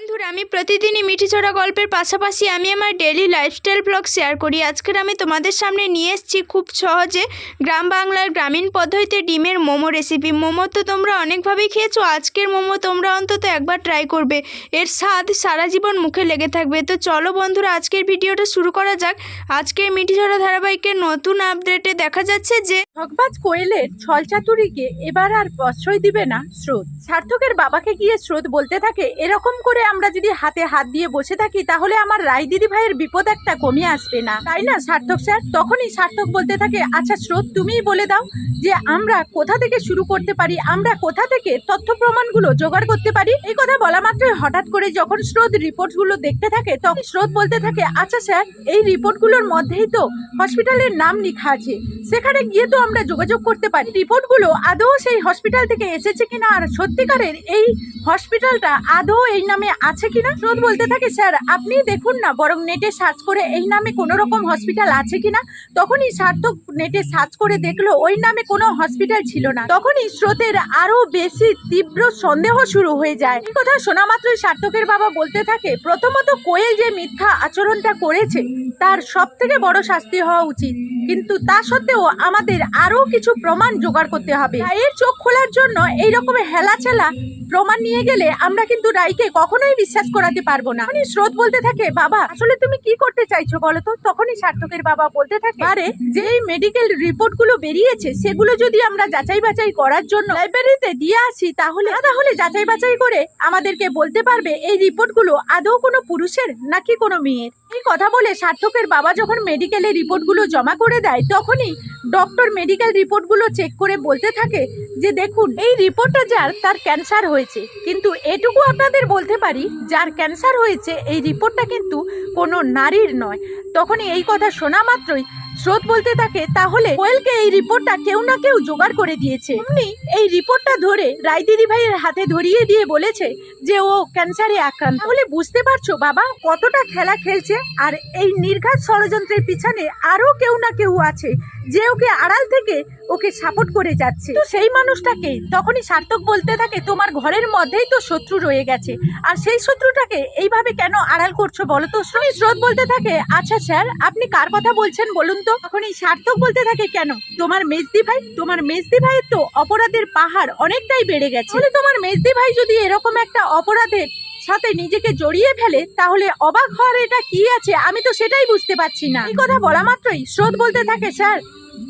বন্ধুরা, আমি প্রতিদিনই মিঠি চড়া গল্পের পাশাপাশি আমি আমার ডেলি লাইফস্টাইল ব্লগ শেয়ার করি। আজকের আমি তোমাদের সামনে নিয়ে এসেছি খুব সহজে গ্রাম বাংলার গ্রামীণ পদ্ধতিতে ডিমের মোমো রেসিপি মোমো তো তোমরা অনেকভাবেই খেয়েছো, আজকের মোমো তোমরা অন্তত একবার ট্রাই করবে। এর স্বাদ সারা জীবন মুখে লেগে থাকবে। তো চলো বন্ধুরা, আজকের ভিডিওটা শুরু করা যাক। আজকের মিঠি চড়া ধারাবাহিকের নতুন আপডেটে দেখা যাচ্ছে যে ঠকবাজ কোয়েলের ছলচাতুরিকে এবার আর প্রশ্রয় দিবে না স্রোত। সার্থকের বাবাকে গিয়ে স্রোত বলতে থাকে, এরকম করে আমরা যদি হাতে হাত দিয়ে বসে থাকি, তাহলে আমার রায় দিদি ভাইয়ের বিপদ একটা কমে আসবে না। তাই না, সার্থক স্যার? তখনই সার্থক বলতে থাকে আচ্ছা স্রোত, তুমিই বলে দাও যে আমরা কোথা থেকে শুরু করতে পারি, আমরা কোথা থেকে তথ্য প্রমাণগুলো জোগাড় করতে পারি? এই কথা বলা মাত্রই হঠাৎ করে যখন স্রোত রিপোর্টগুলো দেখতে থাকে, তখন স্রোত বলতে থাকে আচ্ছা স্যার, এই রিপোর্টগুলোর মধ্যেই তো হসপিটালের নাম লেখা আছে। সেখানে গিয়ে তো আমরা যোগাযোগ করতে পারি। রিপোর্টগুলো আদৌ সেই হসপিটাল থেকে এসেছে কিনা আর সত্যিকারের এই হসপিটালটা আদৌ এই নামে আছে কিনা? স্রোত বলতে থাকে, স্যার, আপনি দেখুন না, বরং নেটে সার্চ করে এই নামে কোনো রকম হসপিটাল আছে কিনা? তখনই সার্থক নেটে সার্চ করে দেখল, ওই নামে কোনো হসপিটাল ছিল না। তখনই স্রোতের আরও বেশি তীব্র সন্দেহ শুরু হয়ে যায়। এই কথা শোনা মাত্রই সার্থকের বাবা বলতে থাকে, প্রথমত কোয়েল যে মিথ্যা আচরণটা করেছে, তার সব থেকে বড় শাস্তি হওয়া উচিত। কিন্তু তা সত্ত্বেও আমাদের আরও কিছু প্রমাণ জোগাড় করতে হবে। রায়ের চোখ খোলার জন্য এই রকম হেলাচেলা প্রমাণ নিয়ে গেলে আমরা কিন্তু রায়কে কখনোই বিশ্বাস করাতে পারব না। তখনই স্রোত বলতে থাকে, বাবা, আসলে তুমি কি করতে চাইছো বলো তো? তখনই সার্থকের বাবা বলতে থাকে, আরে যে মেডিকেল রিপোর্টগুলো বেরিয়েছে, সেগুলো যদি আমরা যাচাই বাছাই করার জন্য লাইব্রেরিতে দিয়ে আসি, তাহলে তাহলে যাচাই বাছাই করে আমাদেরকে বলতে পারবে, এই রিপোর্টগুলো আদৌ কোনো পুরুষের নাকি কোনো মেয়ের? এই কথা বলে? সার্থকের বাবা যখন মেডিকেলের রিপোর্টগুলো জমা করে দেয়, তখনই ডক্টর মেডিকেল রিপোর্টগুলো চেক করে বলতে থাকে যে, দেখুন, এই রিপোর্টটা যার তার ক্যান্সার হয়েছে। কিন্তু এটুকু আপনাদের বলতে পারি, যার ক্যান্সার হয়েছে, এই রিপোর্টটা কিন্তু কোনো নারীর নয়। তখনই এই কথা শোনা মাত্রই স্রোত বলতে থাকে, তাহলে কোয়েলকে এই রিপোর্টটা কেউ না কেউ জোগাড় করে দিয়েছে। অমনি এই রিপোর্টটা ধরে রায়দিদি ভাইয়ের হাতে ধরিয়ে দিয়ে বলেছে যে ও ক্যান্সারে আক্রান্ত। তাহলে বুঝতে পারছ বাবা কতটা খেলা খেলছে, আর এই নির্ঘাত ষড়যন্ত্রের পিছনে আরও কেউ না কেউ আছে। যে ওকে আড়াল থেকে ওকে সাপোর্ট করে যাচ্ছে। তো সেই মানুষটাকে তখনই সার্থক বলতে থাকে, তোমার ঘরের মধ্যেই তো শত্রু রয়ে গেছে। আর সেই শত্রুটাকে এইভাবে কেন আড়াল করছ বলো তো? তখনই স্রোত বলতে থাকে আচ্ছা স্যার, আপনি কার কথা বলছেন বলুন তো? তখনই সার্থক বলতে থাকে, কেন? তোমার মেজদি ভাই, তোমার মেজদি ভাইয়ের তো অপরাধের পাহাড় অনেকটাই বেড়ে গেছে। তোমার মেজদি ভাই যদি এরকম একটা অপরাধের সাথে নিজেকে জড়িয়ে ফেলে, তাহলে অবাক হওয়ার এটা কি আছে? আমি তো সেটাই বুঝতে পারছি না। এই কথা বলা মাত্রই স্রোত বলতে থাকে, স্যার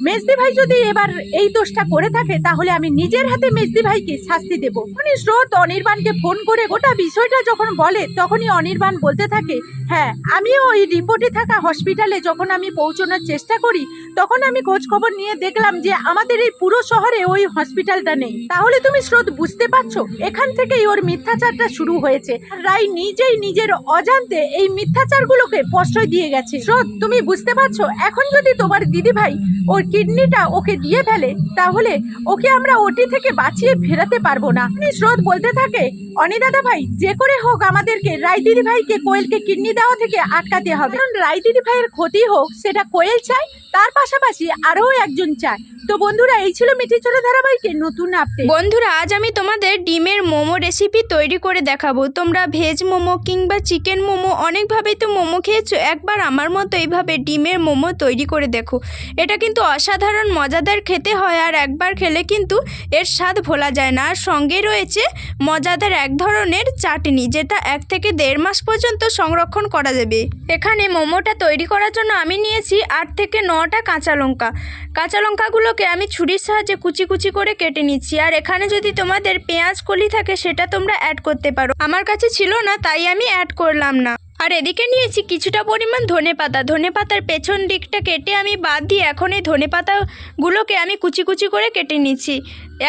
মেজদি ভাই যদি এবার এই দোষটা করে থাকে, তাহলে আমি নিজের হাতে মেজদি ভাইকে শাস্তি দেব। তখনই স্রোত অনির্বাণকে ফোন করে গোটা বিষয়টা যখন বলে, তখনই অনির্বাণ বলতে থাকে হ্যাঁ আমিও ওই রিপোর্টে থাকা হসপিটালে যখন আমি পৌঁছানোর চেষ্টা করি, তখন আমি খোঁজ খবর নিয়ে দেখলাম যে আমাদের এই পুরো শহরে ওই হসপিটালটা নেই। তাহলে তুমি স্রোত বুঝতে পারছ? এখান থেকেই ওর মিথ্যাচারটা শুরু হয়েছে। রাই নিজেই নিজের অজান্তে এই মিথ্যাচারগুলোকে প্রশ্রয় দিয়ে গেছে। স্রোত, তুমি বুঝতে পারছ? এখন যদি তোমার দিদি ভাই ওর কিডনিটা ওকে দিয়ে ফেলে, তাহলে ওকে আমরা ওটি থেকে বাঁচিয়ে ফেরাতে পারব না। স্রোত বলতে থাকে অনিদাদা ভাই যে করে হোক আমাদেরকে রায়দিদি ভাইকে কোয়েলকে কিডনি দেওয়া থেকে আটকাতে হবে। কারণ রায়দিদি ভাইয়ের ক্ষতি হোক, সেটা কোয়েল চায় তার পাশাপাশি আরও একজন চায়। তো বন্ধুরা, এই ছিল মিঠি চলে ধারাবাহিকের নতুন আপডেট বন্ধুরা, আজ আমি তোমাদের ডিমের মোমো রেসিপি তৈরি করে দেখাবো। তোমরা ভেজ মোমো কিংবা চিকেন মোমো, অনেকভাবেই তো মোমো খেয়েছো। একবার আমার মতো এইভাবে ডিমের মোমো তৈরি করে দেখো। এটা কিন্তু অসাধারণ মজাদার খেতে হয় আর একবার খেলে কিন্তু এর স্বাদ ভোলা যায় না। আর সঙ্গে রয়েছে মজাদার এক ধরনের চাটনি, যেটা এক থেকে দেড় মাস পর্যন্ত সংরক্ষণ করা যাবে। এখানে মোমোটা তৈরি করার জন্য আমি নিয়েছি আট থেকে নটা কাঁচা লঙ্কা। কাঁচা লঙ্কাগুলোকে আমি ছুরির সাহায্যে কুচি কুচি করে কেটে নিচ্ছি। আর এখানে যদি তোমাদের পেঁয়াজ কলি থাকে, সেটা তোমরা অ্যাড করতে পারো। আমার কাছে ছিল না, তাই আমি অ্যাড করলাম না। আর এদিকে নিয়েছি কিছুটা পরিমাণ ধনে পাতা। ধনে পাতার পেছন দিকটা কেটে আমি বাদ দিয়ে এখন এই ধনে পাতাগুলোকে আমি কুচি কুচি করে কেটে নিচ্ছি।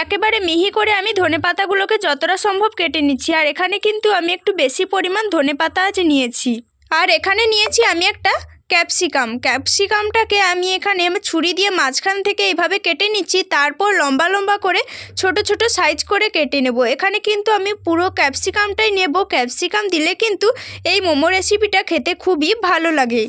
একেবারে মিহি করে আমি ধনে পাতাগুলোকে যতটা সম্ভব কেটে নিচ্ছি। আর এখানে কিন্তু আমি একটু বেশি পরিমাণ ধনে পাতা আজ নিয়েছি। আর এখানে নিয়েছি আমি একটা ক্যাপসিকাম। ক্যাপসিকামটাকে আমি এখানে ছুরি দিয়ে মাঝখান থেকে এইভাবে কেটে নিচ্ছি, তারপর লম্বা লম্বা করে ছোট ছোট সাইজ করে কেটে নেব। এখানে কিন্তু আমি পুরো ক্যাপসিকামটাই নেব। ক্যাপসিকাম দিলে কিন্তু এই মোমো রেসিপিটা খেতে খুবই ভালো লাগে।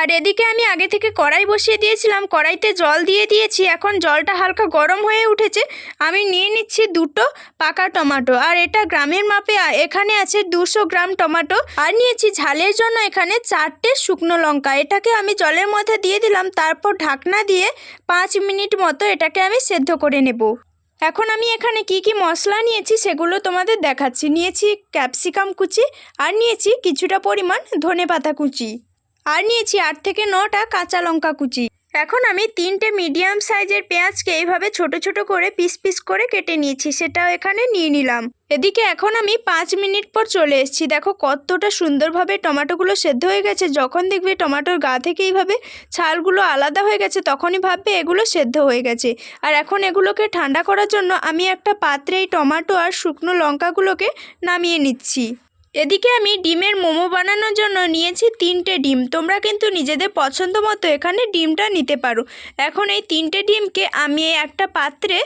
আর এদিকে আমি আগে থেকে কড়াই বসিয়ে দিয়েছিলাম, কড়াইতে জল দিয়ে দিয়েছি, এখন জলটা হালকা গরম হয়ে উঠেছে। আমি নিয়ে নিচ্ছি দুটো পাকা টমাটো, আর এটা গ্রামের মাপে এখানে আছে দুশো গ্রাম টমাটো। আর নিয়েছি ঝালের জন্য এখানে চারটে শুকনো লঙ্কা, এটাকে আমি জলের মধ্যে দিয়ে দিলাম, তারপর ঢাকনা দিয়ে পাঁচ মিনিট মতো এটাকে আমি সেদ্ধ করে নেব। এখন আমি এখানে কি কি মশলা নিয়েছি সেগুলো তোমাদের দেখাচ্ছি। নিয়েছি ক্যাপসিকাম কুচি, আর নিয়েছি কিছুটা পরিমাণ ধনেপাতা কুচি। আর নিয়েছি আট থেকে নটা কাঁচা লঙ্কা কুচি। এখন আমি তিনটে মিডিয়াম সাইজের পেঁয়াজকে এইভাবে ছোট ছোট করে পিস পিস করে কেটে নিয়েছি, সেটাও এখানে নিয়ে নিলাম। এদিকে এখন আমি পাঁচ মিনিট পর চলে এসেছি। দেখো কতটা সুন্দরভাবে টমাটোগুলো সেদ্ধ হয়ে গেছে। যখন দেখবে টমাটোর গা থেকে এইভাবে ছালগুলো আলাদা হয়ে গেছে, তখনই ভাববে এগুলো সেদ্ধ হয়ে গেছে। আর এখন এগুলোকে ঠান্ডা করার জন্য আমি একটা পাত্রে এই টমেটো আর শুকনো লঙ্কাগুলোকে নামিয়ে নিচ্ছি। এদিকে আমি ডিমের মোমো বানানোর জন্য নিয়েছি তিনটে ডিম। তোমরা কিন্তু নিজেদের পছন্দ মতো এখানে ডিমটা নিতে পারো। এখন এই তিনটে ডিমকে আমি একটা পাত্রে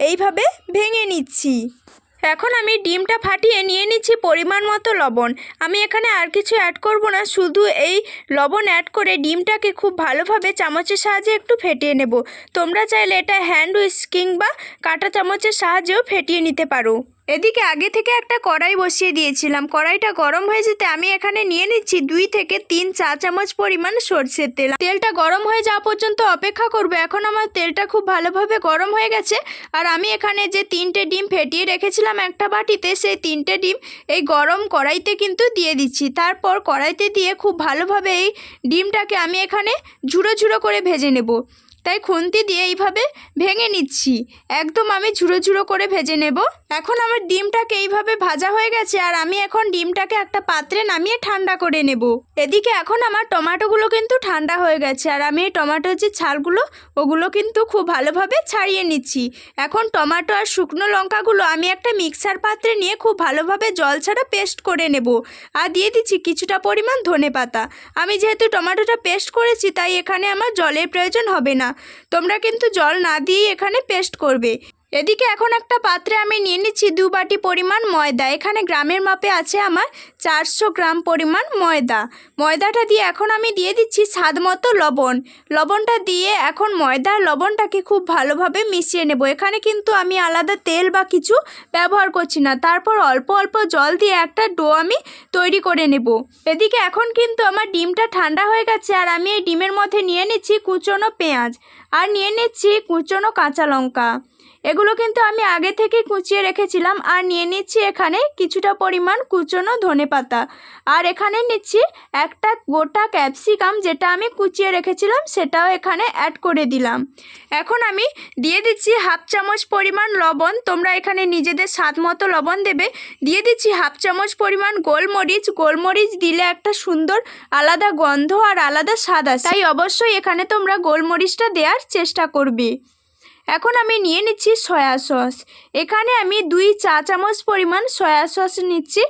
এইভাবে ভেঙে নিচ্ছি। এখন আমি ডিমটা ফাটিয়ে নিয়ে নিচ্ছি পরিমাণ মতো লবণ। আমি এখানে আর কিছু অ্যাড করব না, শুধু এই লবণ অ্যাড করে ডিমটাকে খুব ভালোভাবে চামচের সাহায্যে একটু ফেটিয়ে নেব। তোমরা চাইলে এটা হ্যান্ড উইস্ক কিংবা কাঁটা চামচের সাহায্যেও ফেটিয়ে নিতে পারো। এদিকে আগে থেকে একটা কড়াই বসিয়ে দিয়েছিলাম। কড়াইটা গরম হয়ে যেতে আমি এখানে নিয়ে নিচ্ছি দুই থেকে তিন চা চামচ পরিমাণ সর্ষের তেল। তেলটা গরম হয়ে যাওয়া পর্যন্ত অপেক্ষা করব। এখন আমার তেলটা খুব ভালোভাবে গরম হয়ে গেছে আর আমি এখানে যে তিনটে ডিম ফেটিয়ে রেখেছিলাম একটা বাটিতে, সেই তিনটে ডিম এই গরম কড়াইতে কিন্তু দিয়ে দিচ্ছি। তারপর কড়াইতে দিয়ে খুব ভালোভাবে এই ডিমটাকে আমি এখানে ঝুড়ো ঝুড়ো করে ভেজে নেব। তাই খুন্তি দিয়ে এইভাবে ভেঙে নিচ্ছি। একদম আমি ঝুড়ো ঝুড়ো করে ভেজে নেব। এখন আমার ডিমটাকে এইভাবে ভাজা হয়ে গেছে আর আমি এখন ডিমটাকে একটা পাত্রে নামিয়ে ঠান্ডা করে নেব। এদিকে এখন আমার টমাটোগুলো কিন্তু ঠান্ডা হয়ে গেছে আর আমি এই টমাটোর যে ছালগুলো, ওগুলো কিন্তু খুব ভালোভাবে ছাড়িয়ে নিচ্ছি। এখন টমাটো আর শুকনো লঙ্কাগুলো আমি একটা মিক্সার পাত্রে নিয়ে খুব ভালোভাবে জল ছাড়া পেস্ট করে নেব। আর দিয়ে দিচ্ছি কিছুটা পরিমাণ ধনে পাতা আমি যেহেতু টমাটোটা পেস্ট করেছি, তাই এখানে আমার জলের প্রয়োজন হবে না। তোমরা কিন্তু জল না দিয়েই এখানে পেস্ট করবে। এদিকে এখন একটা পাত্রে আমি নিয়ে নিচ্ছি দু বাটি পরিমাণ ময়দা। এখানে গ্রামের মাপে আছে আমার চারশো গ্রাম পরিমাণ ময়দা। ময়দাটা দিয়ে এখন আমি দিয়ে দিচ্ছি স্বাদ মতো লবণ। লবণটা দিয়ে এখন ময়দা লবণটাকে খুব ভালোভাবে মিশিয়ে নেব। এখানে কিন্তু আমি আলাদা তেল বা কিছু ব্যবহার করছি না। তারপর অল্প অল্প জল দিয়ে একটা ডো আমি তৈরি করে নেব। এদিকে এখন কিন্তু আমার ডিমটা ঠান্ডা হয়ে গেছে আর আমি এই ডিমের মধ্যে নিয়ে নিচ্ছি কুচনো পেঁয়াজ। আর নিয়ে নিচ্ছি কুচনো কাঁচা লঙ্কা। এগুলো কিন্তু আমি আগে থেকে কুচিয়ে রেখেছিলাম আর নিয়ে নিচ্ছি এখানে কিছুটা পরিমাণ কুচনো ধনেপাতা আর এখানে নিচ্ছি একটা গোটা ক্যাপসিকাম যেটা আমি কুচিয়ে রেখেছিলাম সেটাও এখানে অ্যাড করে দিলাম। এখন আমি দিয়ে দিচ্ছি হাফ চামচ পরিমাণ লবণ, তোমরা এখানে নিজেদের স্বাদ মতো লবণ দেবে। দিয়ে দিচ্ছি হাফ চামচ পরিমাণ গোলমরিচ গোলমরিচ দিলে একটা সুন্দর আলাদা গন্ধ আর আলাদা স্বাদ আসে। তাই অবশ্যই এখানে তোমরা গোলমরিচটা দেওয়ার চেষ্টা করবে। এখন আমি নিয়ে নিচ্ছি সয়া সস। এখানে আমি দুই চা চামচ পরিমাণ সয়া সস নিচ্ছি।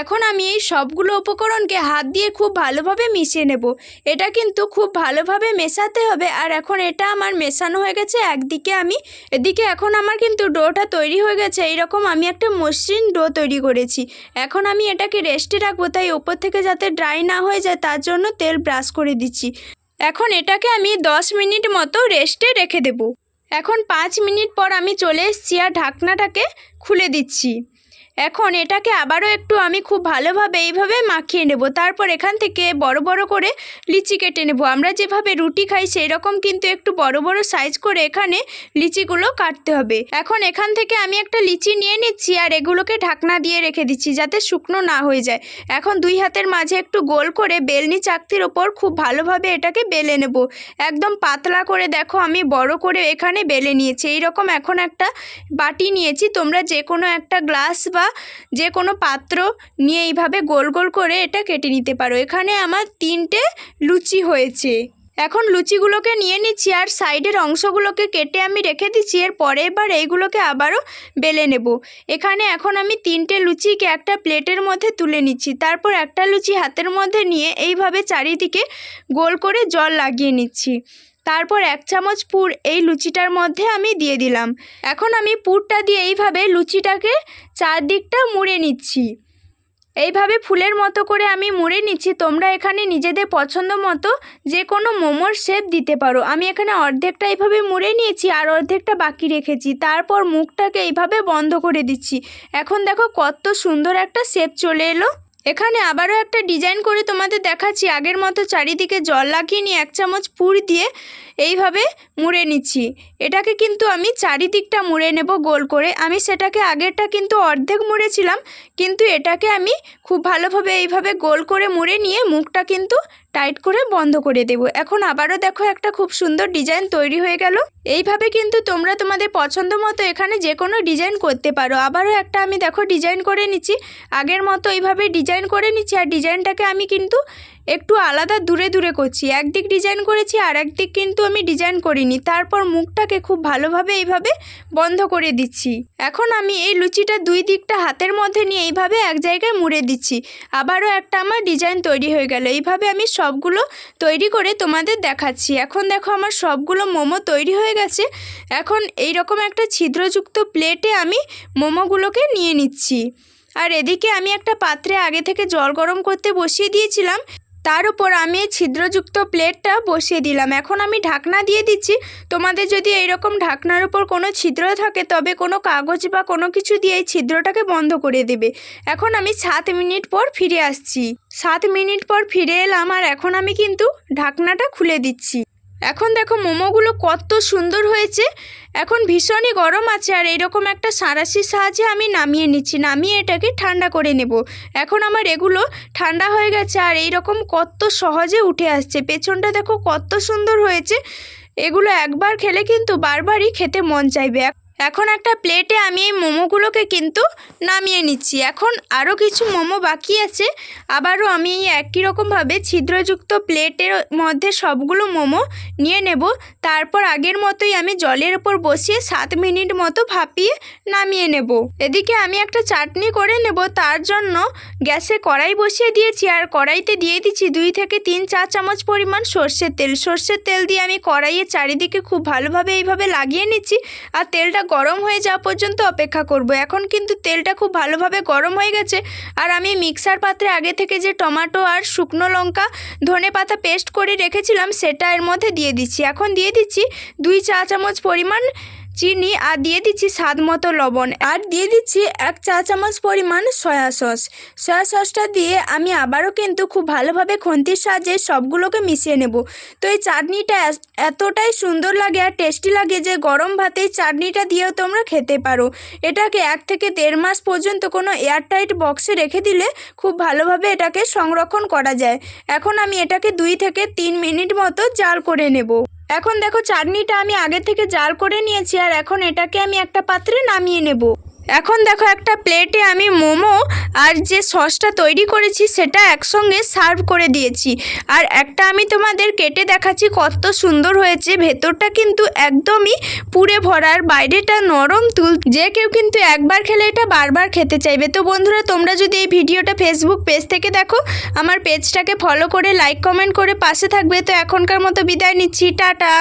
এখন আমি এই সবগুলো উপকরণকে হাত দিয়ে খুব ভালোভাবে মিশিয়ে নেব। এটা কিন্তু খুব ভালোভাবে মেশাতে হবে আর এখন এটা আমার মেশানো হয়ে গেছে একদিকে আমি। এদিকে এখন আমার কিন্তু ডোটা তৈরি হয়ে গেছে। এইরকম আমি একটা মসৃণ ডো তৈরি করেছি। এখন আমি এটাকে রেস্টে রাখব তাই ওপর থেকে যাতে ড্রাই না হয়ে যায় তার জন্য তেল ব্রাশ করে দিচ্ছি। এখন এটাকে আমি দশ মিনিট মতো রেস্টে রেখে দেবো। এখন পাঁচ মিনিট পর আমি চলে এসছি আর ঢাকনাটাকে খুলে দিচ্ছি। এখন এটাকে আবারও একটু আমি খুব ভালোভাবে এইভাবে মাখিয়ে নেব। তারপর এখান থেকে বড় বড় করে লিচি কেটে নেব। আমরা যেভাবে রুটি খাই সেই রকম কিন্তু একটু বড় বড় সাইজ করে এখানে লিচিগুলো কাটতে হবে। এখন এখান থেকে আমি একটা লিচি নিয়ে নিচ্ছি আর এগুলোকে ঢাকনা দিয়ে রেখে দিচ্ছি যাতে শুকনো না হয়ে যায়। এখন দুই হাতের মাঝে একটু গোল করে বেলনি চাকতির ওপর খুব ভালোভাবে এটাকে বেলে নেব। একদম পাতলা করে দেখো আমি বড় করে এখানে বেলে নিয়েছি। এই রকম এখন একটা বাটি নিয়েছি। তোমরা যে কোনো একটা গ্লাস বা যে কোনো পাত্র নিয়ে এইভাবে গোল গোল করে এটা কেটে নিতে পারো। এখানে আমার তিনটে লুচি হয়েছে। এখন লুচিগুলোকে নিয়ে নিচ্ছি আর সাইডের অংশগুলোকে কেটে আমি রেখে দিচ্ছি। এর পরের বার এইগুলোকে আবারও বেলে নেব। এখানে এখন আমি তিনটে লুচিকে একটা প্লেটের মধ্যে তুলে নিচ্ছি। তারপর একটা লুচি হাতের মধ্যে নিয়ে এইভাবে চারিদিকে গোল করে জল লাগিয়ে নিচ্ছি। তারপর এক চামচ পুর এই লুচিটার মধ্যে আমি দিয়ে দিলাম। এখন আমি পুরটা দিয়ে এইভাবে লুচিটাকে চারদিকটা মুড়ে নিচ্ছি। এইভাবে ফুলের মতো করে আমি মুড়ে নিচ্ছি। তোমরা এখানে নিজেদের পছন্দ মতো যে কোনো মোমোর শেপ দিতে পারো। আমি এখানে অর্ধেকটা এইভাবে মুড়ে নিয়েছি আর অর্ধেকটা বাকি রেখেছি। তারপর মুখটাকে এইভাবে বন্ধ করে দিচ্ছি। এখন দেখো কত সুন্দর একটা শেপ চলে এলো। এখানে আবারও একটা ডিজাইন করে তোমাদের দেখাচ্ছি। আগের মতো চারিদিকে জল লাগিয়ে নিয়ে এক চামচ পুর দিয়ে এইভাবে মুড়ে নিচ্ছি। এটাকে কিন্তু আমি চারিদিকটা মুড়ে নেব গোল করে। আমি সেটাকে আগেরটা কিন্তু অর্ধেক মুড়েছিলাম, কিন্তু এটাকে আমি খুব ভালোভাবে এইভাবে গোল করে মুড়ে নিয়ে মুখটা কিন্তু টাইট করে বন্ধ করে দেব। এখন আবারও দেখো একটা খুব সুন্দর ডিজাইন তৈরি হয়ে গেল। এইভাবে কিন্তু তোমরা তোমাদের পছন্দ মতো এখানে যে কোনো ডিজাইন করতে পারো। আবারও একটা আমি দেখো ডিজাইন করে নিচ্ছি। আগের মতো এইভাবে ডিজাইন করে নিচ্ছি আর ডিজাইনটাকে আমি কিন্তু একটু আলাদা দূরে দূরে করছি। একদিক ডিজাইন করেছি আর একদিক কিন্তু আমি ডিজাইন করিনি। তারপর মুখটাকে খুব ভালোভাবে এইভাবে বন্ধ করে দিচ্ছি। এখন আমি এই লুচিটা দুই দিকটা হাতের মধ্যে নিয়ে এইভাবে এক জায়গায় মুড়ে দিচ্ছি। আবারও একটা আমার ডিজাইন তৈরি হয়ে গেল। এইভাবে আমি সবগুলো তৈরি করে তোমাদের দেখাচ্ছি। এখন দেখো আমার সবগুলো মোমো তৈরি হয়ে গেছে। এখন এই রকম একটা ছিদ্রযুক্ত প্লেটে আমি মোমোগুলোকে নিয়ে নিচ্ছি। আর এদিকে আমি একটা পাত্রে আগে থেকে জল গরম করতে বসিয়ে দিয়েছিলাম। তার উপর আমি এই ছিদ্রযুক্ত প্লেটটা বসিয়ে দিলাম। এখন আমি ঢাকনা দিয়ে দিচ্ছি। তোমাদের যদি এইরকম ঢাকনার উপর কোনো ছিদ্র থাকে, তবে কোনো কাগজ বা কোনো কিছু দিয়ে এই ছিদ্রটাকে বন্ধ করে দেবে। এখন আমি সাত মিনিট পর ফিরে আসছি। সাত মিনিট পর ফিরে এলাম আর এখন আমি কিন্তু ঢাকনাটা খুলে দিচ্ছি। এখন দেখো মোমোগুলো কত সুন্দর হয়েছে। এখন ভীষণই গরম আছে আর এরকম একটা সাঁড়াশির সাহায্যে আমি নামিয়ে নিচ্ছি, নামিয়ে এটাকে ঠান্ডা করে নেব। এখন আমার এগুলো ঠান্ডা হয়ে গেছে আর এইরকম কত সহজে উঠে আসছে। পেছনটা দেখো কত সুন্দর হয়েছে। এগুলো একবার খেলে কিন্তু বারবারই খেতে মন চাইবে। এখন একটা প্লেটে আমি এই মোমোগুলোকে কিন্তু নামিয়ে নিচ্ছি। এখন আরও কিছু মোমো বাকি আছে। আবারও আমি এই একই রকমভাবে ছিদ্রযুক্ত প্লেটের মধ্যে সবগুলো মোমো নিয়ে নেব। তারপর আগের মতোই আমি জলের ওপর বসিয়ে সাত মিনিট মতো ভাপিয়ে নামিয়ে নেব। এদিকে আমি একটা চাটনি করে নেব। তার জন্য গ্যাসে কড়াই বসিয়ে দিয়েছি। আর কড়াইতে দিয়ে দিচ্ছি দুই থেকে তিন চা চামচ পরিমাণ সর্ষের তেল। সর্ষের তেল দিয়ে আমি কড়াইয়ের চারিদিকে খুব ভালোভাবে এইভাবে লাগিয়ে নিচ্ছি। আর তেলটা গরম হয়ে যাওয়া পর্যন্ত অপেক্ষা করব। এখন কিন্তু তেলটা খুব ভালোভাবে গরম হয়ে গেছে আর আমি মিক্সার পাত্রে আগে থেকে যে টমাটো আর শুকনো লঙ্কা, ধনে পাতা পেস্ট করে রেখেছিলাম, সেটা এর মধ্যে দিয়ে দিচ্ছি। এখন দিয়ে দিচ্ছি দুই চা চামচ পরিমাণ চিনি আর দিয়ে দিচ্ছি স্বাদ মতো লবণ। আর দিয়ে দিচ্ছি এক চা চামচ পরিমাণ সয়া সস। সয়া সসটা দিয়ে আমি আবারও কিন্তু খুব ভালোভাবে খন্তির সাহায্যে সবগুলোকে মিশিয়ে নেব। তো এই চাটনিটা এতটাই সুন্দর লাগে আর টেস্টি লাগে যে গরম ভাতে চাটনিটা দিয়েও তোমরা খেতে পারো। এটাকে এক থেকে দেড় মাস পর্যন্ত কোনো এয়ারটাইট বক্সে রেখে দিলে খুব ভালোভাবে এটাকে সংরক্ষণ করা যায়। এখন আমি এটাকে দুই থেকে তিন মিনিট মতো জাল করে নেব। এখন দেখো চাটনিটা আমি আগে থেকে জাল করে নিয়েছি আর এখন এটাকে আমি একটা পাত্রে নামিয়ে নেব। এখন দেখো একটা প্লেটে আমি মোমো আর যে সসটা তৈরি করেছি সেটা একসঙ্গে সার্ভ করে দিয়েছি। আর একটা আমি তোমাদের কেটে দেখাচ্ছি কত সুন্দর হয়েছে। ভেতরটা কিন্তু একদমই পুড়ে ভরার বাইরেটা নরম তুল যে কেউ কিন্তু একবার খেলে এটা বারবার খেতে চাইবে। তো বন্ধুরা, তোমরা যদি এই ভিডিওটা ফেসবুক পেজ থেকে দেখো, আমার পেজটাকে ফলো করে লাইক কমেন্ট করে পাশে থাকবে। তো এখনকার মতো বিদায় নিচ্ছি। টাটা!